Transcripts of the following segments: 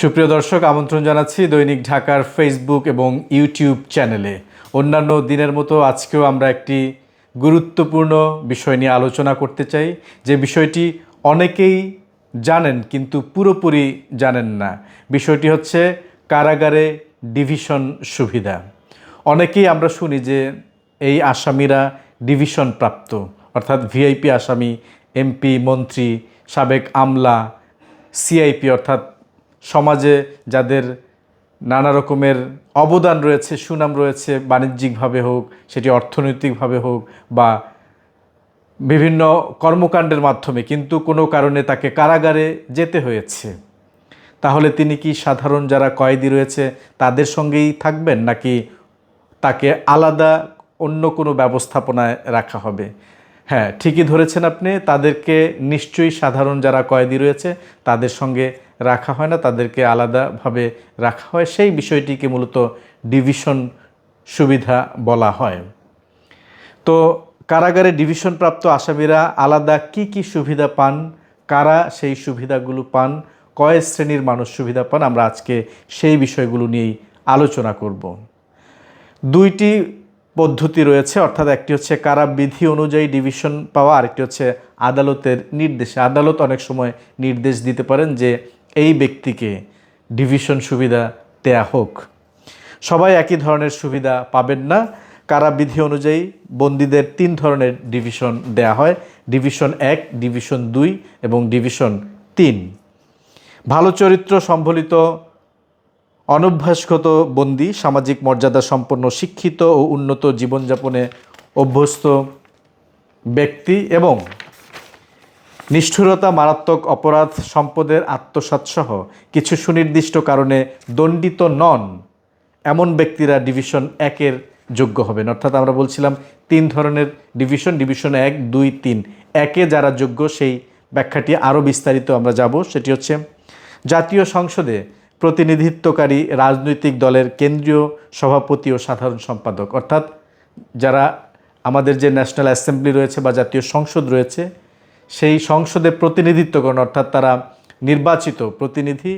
সুপ্রিয় দর্শক, আমন্ত্রণ জানাচ্ছি দৈনিক ঢাকার ফেসবুক এবং ইউটিউব চ্যানেলে অন্যান্য দিনের মতো আজকেও আমরা একটি গুরুত্বপূর্ণ বিষয় নিয়ে আলোচনা করতে চাই। যে বিষয়টি অনেকেই জানেন কিন্তু পুরোপুরি জানেন না। বিষয়টি হচ্ছে কারাগারে ডিভিশন সুবিধা। অনেকেই আমরা শুনি যে এই আসামিরা ডিভিশন প্রাপ্ত, অর্থাৎ ভিআইপি আসামি, এমপি, মন্ত্রী, সাবেক আমলা, সিআইপি, অর্থাৎ সমাজে যাদের নানা রকমের অবদান রয়েছে, সুনাম রয়েছে, বাণিজ্যিকভাবে হোক, সেটি অর্থনৈতিকভাবে হোক বা বিভিন্ন কর্মকাণ্ডের মাধ্যমে, কিন্তু কোনো কারণে তাকে কারাগারে যেতে হয়েছে। তাহলে তিনি কি সাধারণ যারা কয়েদি রয়েছে, তাদের সঙ্গেই থাকবেন নাকি তাকে আলাদা অন্য কোনো ব্যবস্থাপনায় রাখা হবে? হ্যাঁ ঠিকই ধরেছেন আপনি। তাদেরকে নিশ্চয়ই সাধারণ যারা কয়েদি রয়েছে, তাদের সঙ্গে রাখা হয় না, তাদেরকে আলাদাভাবে রাখা হয়। সেই বিষয়টিকে মূলত ডিভিশন সুবিধা বলা হয়। তো কারাগারে ডিভিশনপ্রাপ্ত আসামিরা আলাদা কি কি সুবিধা পান, কারা সেই সুবিধাগুলো পান, কয় শ্রেণির মানুষ সুবিধা পান, আমরা আজকে সেই বিষয়গুলো নিয়েই আলোচনা করব। দুইটি পদ্ধতি রয়েছে, অর্থাৎ একটি হচ্ছে কারা বিধি অনুযায়ী ডিভিশন পাওয়া, আরেকটি হচ্ছে আদালতের নির্দেশে। আদালত অনেক সময় নির্দেশ দিতে পারেন যে এই ব্যক্তিকে ডিভিশন সুবিধা দেয়া হোক। সবাই একই ধরনের সুবিধা পাবেন না। কারা বিধি অনুযায়ী বন্দীদের তিন ধরনের ডিভিশন দেয়া হয়, ডিভিশন এক, ডিভিশন দুই এবং ডিভিশন তিন। ভালো চরিত্র সম্বলিত অনভ্যাসগত বন্দী, সামাজিক মর্যাদা সম্পন্ন, শিক্ষিত ও উন্নত জীবনযাপনে অভ্যস্ত ব্যক্তি এবং নিষ্ঠুরতা, মারাত্মক অপরাধ, সম্পদের আত্মসাৎসহ কিছু সুনির্দিষ্ট কারণে দণ্ডিত নন, এমন ব্যক্তিরা ডিভিশন একের যোগ্য হবেন। অর্থাৎ আমরা বলছিলাম তিন ধরনের ডিভিশন ডিভিশন এক, দুই, তিন। একে যারা যোগ্য, সেই ব্যাখ্যাটি আরও বিস্তারিত আমরা যাব। সেটি হচ্ছে জাতীয় সংসদে প্রতিনিধিত্বকারী রাজনৈতিক দলের কেন্দ্রীয় সভাপতি ও সাধারণ সম্পাদক। অর্থাৎ যারা আমাদের যে ন্যাশনাল অ্যাসেম্বলি রয়েছে বা জাতীয় সংসদ রয়েছে, সেই সংসদে প্রতিনিধিত্ব করেন অর্থাৎ তারা নির্বাচিত প্রতিনিধি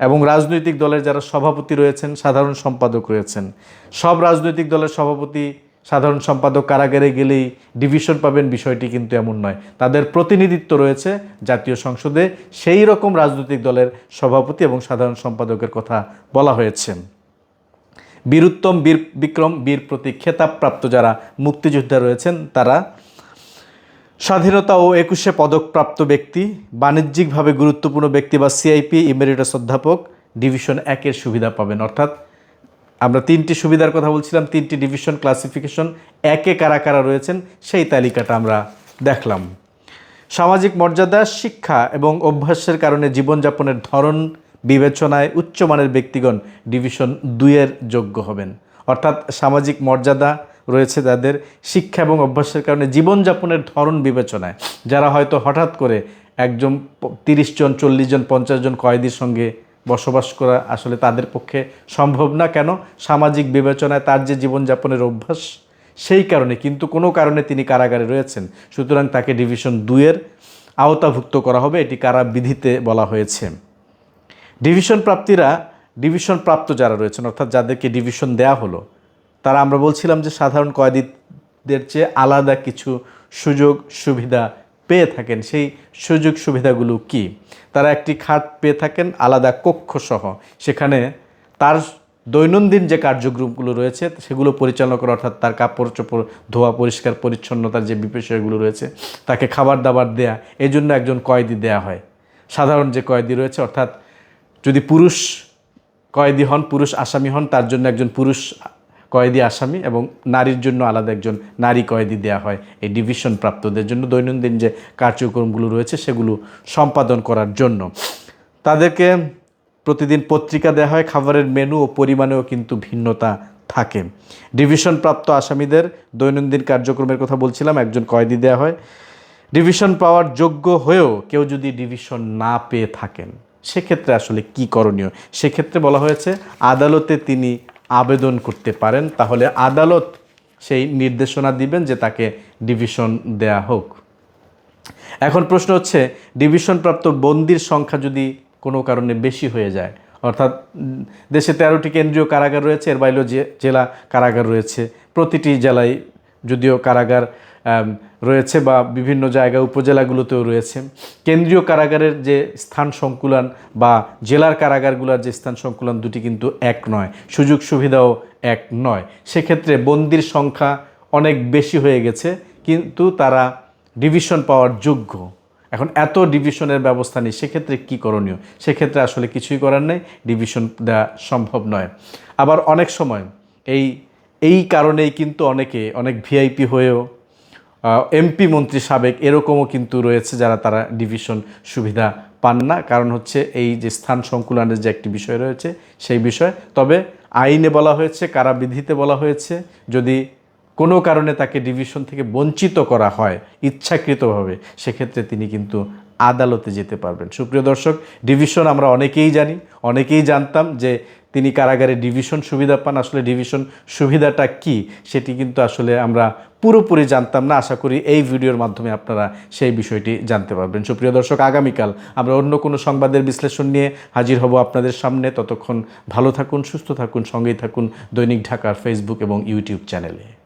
এবং রাজনৈতিক দলের যারা সভাপতি রয়েছেন, সাধারণ সম্পাদক রয়েছেন, সব রাজনৈতিক দলের সভাপতি সাধারণ সম্পাদক কারাগারে গেলেই ডিভিশন পাবেন, বিষয়টি কিন্তু এমন নয়। তাদের প্রতিনিধিত্ব রয়েছে জাতীয় সংসদে। সেই রকম রাজনৈতিক দলের সভাপতি এবং সাধারণ সম্পাদকের কথা বলা হয়েছে। বীরুত্তম, বীর বিক্রম, বীর প্রতীক খেতাবপ্রাপ্ত যারা মুক্তিযোদ্ধা রয়েছেন, তারা স্বাধীনতা ও একুশে পদকপ্রাপ্ত ব্যক্তি, বাণিজ্যিকভাবে গুরুত্বপূর্ণ ব্যক্তি বা সিআইপি ইমেরিটাস অধ্যাপক ডিভিশন একের সুবিধা পাবেন। অর্থাৎ আমরা তিনটি সুবিধার কথা বলছিলাম, তিনটি ডিভিশন ক্লাসিফিকেশন একে কারা কারা রয়েছেন সেই তালিকাটা আমরা দেখলাম। সামাজিক মর্যাদা, শিক্ষা এবং অভ্যাসের কারণে জীবনযাপনের ধরন, বিবেচনায় উচ্চমানের ব্যক্তিগণ ডিভিশন দুইয়ের যোগ্য হবেন। অর্থাৎ সামাজিক মর্যাদা রয়েছে তাদের, শিক্ষা এবং অভ্যাসের কারণে জীবনযাপনের ধরন বিবেচনায়। যারা হয়তো হঠাৎ করে একজন তিরিশ জন, চল্লিশ জন, পঞ্চাশ জন কয়েদির সঙ্গে বসবাস করা আসলে তাদের পক্ষে সম্ভব না। কেন? সামাজিক বিবেচনায় তার যে জীবনযাপনের অভ্যাস, সেই কারণে। কিন্তু কোনো কারণে তিনি কারাগারে রয়েছেন। সুতরাং তাকে ডিভিশন দুয়ের আওতাভুক্ত করা হবে, এটি কারা বিধিতে বলা হয়েছে। ডিভিশন প্রাপ্তিরা, ডিভিশন প্রাপ্ত যারা রয়েছেন, অর্থাৎ যাদেরকে ডিভিশন দেয়া হলো, তারা আমরা বলছিলাম যে সাধারণ কয়েদিদের চেয়ে আলাদা কিছু সুযোগ, সুবিধা পেয়ে থাকেন, সেই সুযোগ সুবিধাগুলো কি? তারা একটি খাট পেয়ে থাকেন, আলাদা কক্ষসহ সেখানে তার দৈনন্দিন যে কার্যক্রমগুলো রয়েছে, সেগুলো পরিচালনা করা, অর্থাৎ তার কাপড় চোপড় ধোয়া, পরিষ্কার, পরিচ্ছন্নতার যে বিষয়গুলো রয়েছে, তাকে খাবার দাবার দেয়া এই জন্য একজন কয়েদি দেয়া হয়। সাধারণ যে কয়েদি রয়েছে, অর্থাৎ যদি পুরুষ কয়েদি হন, পুরুষ আসামি হন, তার জন্য একজন পুরুষ কয়েদি আসামি এবং নারীর জন্য আলাদা একজন নারী কয়েদি দেওয়া হয়। এই ডিভিশন প্রাপ্তদের জন্য দৈনন্দিন যে কার্যক্রমগুলো রয়েছে, সেগুলো সম্পাদন করার জন্য। তাদেরকে প্রতিদিন পত্রিকা দেওয়া হয়, খাবারের মেনু ও পরিমাণেও কিন্তু ভিন্নতা থাকে। ডিভিশন প্রাপ্ত আসামিদের দৈনন্দিন কার্যক্রমের কথা বলছিলাম, একজন কয়েদি দেওয়া হয়। ডিভিশন পাওয়ার যোগ্য হয়েও কেউ যদি ডিভিশন না পেয়ে থাকেন, সেক্ষেত্রে আসলে কি করণীয়? সেক্ষেত্রে বলা হয়েছে, আদালতে তিনি আবেদন করতে পারেন, তাহলে আদালত সেই নির্দেশনা দিবেন যে তাকে ডিভিশন দেয়া হোক। এখন প্রশ্ন হচ্ছে, ডিভিশনপ্রাপ্ত বন্দির সংখ্যা যদি কোনো কারণে বেশি হয়ে যায়, অর্থাৎ দেশে তেরোটি কেন্দ্রীয় কারাগার রয়েছে, এর বাইরেও যে জেলা কারাগার রয়েছে, প্রতিটি জেলায় যদিও কারাগার রয়েছে বা বিভিন্ন জায়গা, উপজেলাগুলোতেও রয়েছে। কেন্দ্রীয় কারাগারের যে স্থান সংকুলন বা জেলার কারাগারগুলোর যে স্থান সংকুলন, দুটি কিন্তু এক নয়। সুযোগ সুবিধাও এক নয়। সেক্ষেত্রে বন্দির সংখ্যা অনেক বেশি হয়ে গেছে, কিন্তু তারা ডিভিশন পাওয়ার যোগ্য। এখন এত ডিভিশনের ব্যবস্থা নেই, সেক্ষেত্রে কি করণীয়? সেক্ষেত্রে আসলে কিছুই করার নেই, ডিভিশন দেওয়া সম্ভব নয়। আবার অনেক সময় এই এই কারণেই কিন্তু অনেকে, অনেক ভিআইপি হয়েও এমপি মন্ত্রী সাবেক এরকমও কিন্তু রয়েছে যারা তারা ডিভিশন সুবিধা পান না। কারণ হচ্ছে এই যে স্থান সংকুলনের যে একটি বিষয় রয়েছে, সেই বিষয়। তবে আইনে বলা হয়েছে, কারাবিধিতে বলা হয়েছে, যদি কোনো কারণে তাকে ডিভিশন থেকে বঞ্চিত করা হয় ইচ্ছাকৃতভাবে, সেক্ষেত্রে তিনি কিন্তু আদালতে যেতে পারবেন। সুপ্রিয় দর্শক, ডিভিশন আমরা অনেকেই জানি, অনেকেই জানতাম যে তিনি কারাগারে ডিভিশন সুবিধা পান। আসলে ডিভিশন সুবিধাটা কি সেটি কিন্তু আসলে আমরা পুরোপুরি জানতাম না। আশা করি এই ভিডিওর মাধ্যমে আপনারা সেই বিষয়টি জানতে পারবেন। সুপ্রিয় দর্শক, আগামীকাল আমরা অন্য কোনো সংবাদের বিশ্লেষণ নিয়ে হাজির হব আপনাদের সামনে। ততক্ষণ ভালো থাকুন, সুস্থ থাকুন, সঙ্গেই থাকুন দৈনিক ঢাকার ফেসবুক এবং ইউটিউব চ্যানেলে।